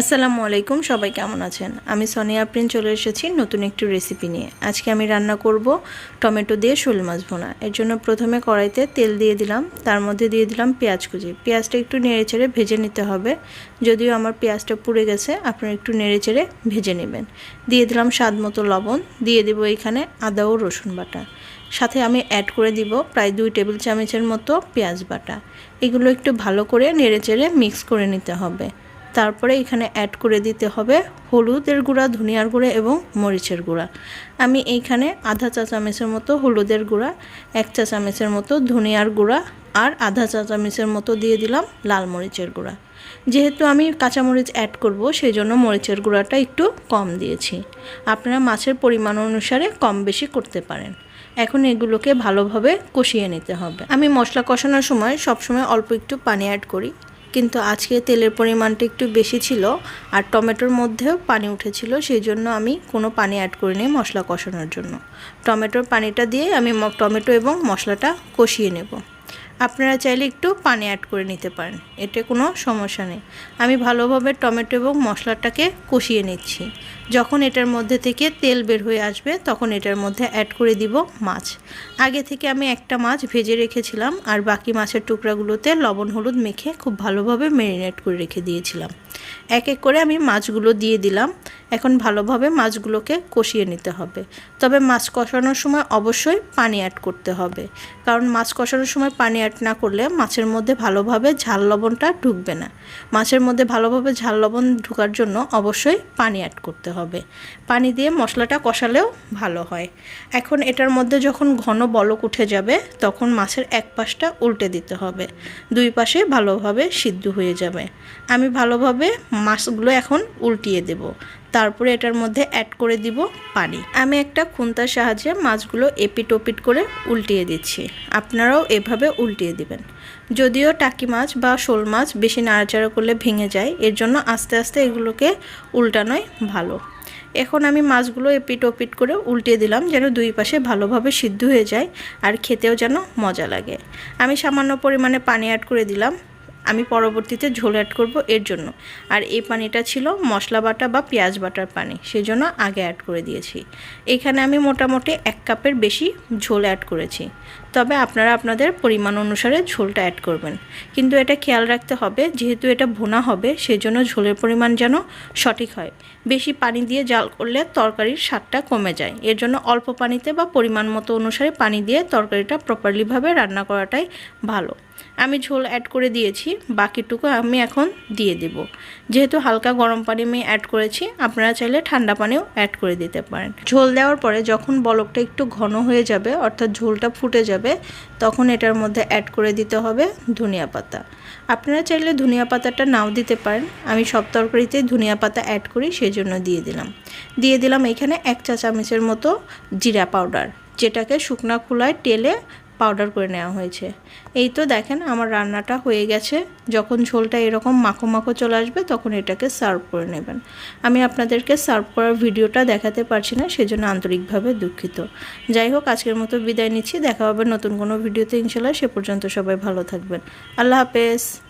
আসসালামু আলাইকুম, সবাই কেমন আছেন? আমি সোনিয়া প্রিন চলে এসেছি নতুন একটি রেসিপি নিয়ে। আজকে আমি রান্না করব টমেটো দিয়ে শোল মাছ ভোনা। এর জন্য প্রথমে কড়াইতে তেল দিয়ে দিলাম, তার মধ্যে দিয়ে দিলাম পেঁয়াজ কুচি। পেঁয়াজটা একটু নেড়ে চেড়ে ভেজে নিতে হবে। যদিও আমার পেঁয়াজটা পুড়ে গেছে, আপনারা একটু নেড়ে চেড়ে ভেজে নেবেন। দিয়ে দিলাম স্বাদ মতো লবণ, দিয়ে দেবো এখানে আদা ও রসুন বাটা। সাথে আমি অ্যাড করে দিব প্রায় দুই টেবিল চামচের মতো পেঁয়াজ বাটা। এগুলো একটু ভালো করে নেড়ে চেড়ে মিক্স করে নিতে হবে। তারপরে এখানে অ্যাড করে দিতে হবে হলুদের গুঁড়া, ধনিয়ার গুঁড়া এবং মরিচের গুঁড়া। আমি এইখানে আধা চা চামচের মতো হলুদের গুঁড়া, এক চা চামচের মতো ধনিয়ার গুঁড়া আর আধা চা চামচের মতো দিয়ে দিলাম লাল মরিচের গুঁড়া। যেহেতু আমি কাঁচামরিচ অ্যাড করব সেই জন্য মরিচের গুঁড়াটা একটু কম দিয়েছি। আপনারা মাছের পরিমাণ অনুসারে কম বেশি করতে পারেন। এখন এগুলোকে ভালোভাবে কষিয়ে নিতে হবে। আমি মশলা কষানোর সময় সবসময় অল্প একটু পানি অ্যাড করি। কিন্তু আজকে তেলের পরিমাণটা একটু বেশি ছিল আর টমেটোর মধ্যেও পানি উঠেছিল, সেই জন্য আমি কোনো পানি অ্যাড করিনি মশলা কষানোর জন্য। টমেটোর পানিটা দিয়ে আমি টমেটো এবং মশলাটা কষিয়ে নেব। আপনারা চাইলে একটু পানি অ্যাড করে নিতে পারেন, এতে কোনো সমস্যা নেই। আমি ভালোভাবে টমেটো এবং মশলাটাকে কষিয়ে নিচ্ছি। যখন এটার মধ্যে থেকে তেল বের হয়ে আসবে, তখন এটার মধ্যে অ্যাড করে দিব মাছ। আগে থেকে আমি একটা মাছ ভেজে রেখেছিলাম, আর বাকি মাছের টুকরাগুলোতে লবণ, হলুদ মেখে খুব ভালোভাবে ম্যারিনেট করে রেখে দিয়েছিলাম। এক এক করে আমি মাছগুলো দিয়ে দিলাম। এখন ভালোভাবে মাছগুলোকে কষিয়ে নিতে হবে। তবে মাছ কষানোর সময় অবশ্যই পানি অ্যাড করতে হবে। কারণ মাছ কষানোর সময় পানি অ্যাড না করলে মাছের মধ্যে ভালোভাবে ঝাল লবণটা ঢুকবে না। মাছের মধ্যে ভালোভাবে ঝাল লবণ ঢুকার জন্য অবশ্যই পানি অ্যাড করতে হবে। পানি দিয়ে মশলাটা কষালেও ভালো হয়। এখন এটার মধ্যে যখন ঘন বলক উঠে যাবে, তখন মাছের এক পাশটা উল্টে দিতে হবে। দুই পাশে ভালোভাবে সিদ্ধ হয়ে যাবে। আমি ভালোভাবে মাছগুলো এখন উল্টিয়ে দেব। তারপরে এটার মধ্যে অ্যাড করে দিব পানি। আমি একটা খুন্তার সাহায্যে মাছগুলো এপিট ওপিট করে উল্টিয়ে দিচ্ছি। আপনারাও এভাবে উল্টিয়ে দিবেন। যদিও টাকি মাছ বা শোল মাছ বেশি নাড়াচাড়া করলে ভেঙে যায়, এর জন্য আস্তে আস্তে এগুলোকে উল্টানোই ভালো। এখন আমি মাছগুলো এপিট ওপিট করে উল্টে দিলাম যেন দুই পাশে ভালোভাবে সিদ্ধ হয়ে যায় আর খেতেও যেন মজা লাগে। আমি সামান্য পরিমাণে পানি অ্যাড করে দিলাম। আমি পরবর্তীতে ঝোল অ্যাড করব এর জন্য। আর এই পানিটা ছিল মশলা বাটা বা পেঁয়াজ বাটার পানি সেই জন্য আগে অ্যাড করে দিয়েছি। এখানে আমি মোটামুটি এক কাপের বেশি ঝোল অ্যাড করেছি। তবে আপনারা আপনাদের পরিমাণ অনুসারে ঝোলটা অ্যাড করবেন। কিন্তু এটা খেয়াল রাখতে হবে, যেহেতু এটা ভুনা হবে সেই জন্য ঝোলের পরিমাণ যেন সঠিক হয়। বেশি পানি দিয়ে জাল করলে তরকারির স্বাদটা কমে যায়। এর জন্য অল্প পানিতে বা পরিমাণ মতো অনুসারে পানি দিয়ে তরকারিটা প্রপারলিভাবে রান্না করাটাই ভালো। আমি ঝোল অ্যাড করে দিয়েছি, বাকিটুকু আমি এখন দিয়ে দেব। যেহেতু হালকা গরম পানি আমি অ্যাড করেছি, আপনারা চাইলে ঠান্ডা পানিও অ্যাড করে দিতে পারেন। ঝোল দেওয়ার পরে যখন বলকটা একটু ঘন হয়ে যাবে, অর্থাৎ ঝোলটা ফুটে যাবে তখন এটার মধ্যে অ্যাড করে দিতে হবে ধনিয়া পাতা। আপনারা চাইলে ধনিয়া পাতাটা নাও দিতে পারেন। আমি সব তরকারিতে ধনিয়া পাতা অ্যাড করি সেই জন্য দিয়ে দিলাম। দিয়ে দিলাম এখানে এক চা চামচের মতো জিরা পাউডার যেটাকে শুকনা খোলায় টেলে পাউডার করে নেওয়া হয়েছে। এই তো দেখেন আমার রান্নাটা হয়ে গেছে। যখন ঝোলটা এরকম মাখো মাখো চলে আসবে, তখন এটাকে সার্ভ করে নেবেন। আমি আপনাদেরকে সার্ভ করার ভিডিওটা দেখাতে পারছি না, সেজন্য আন্তরিকভাবে দুঃখিত। যাই হোক, আজকের মতো বিদায় নিচ্ছি। দেখা হবে নতুন কোনো ভিডিওতে ইনশাল্লাহ সে পর্যন্ত সবাই ভালো থাকবেন। আল্লাহ হাফেজ।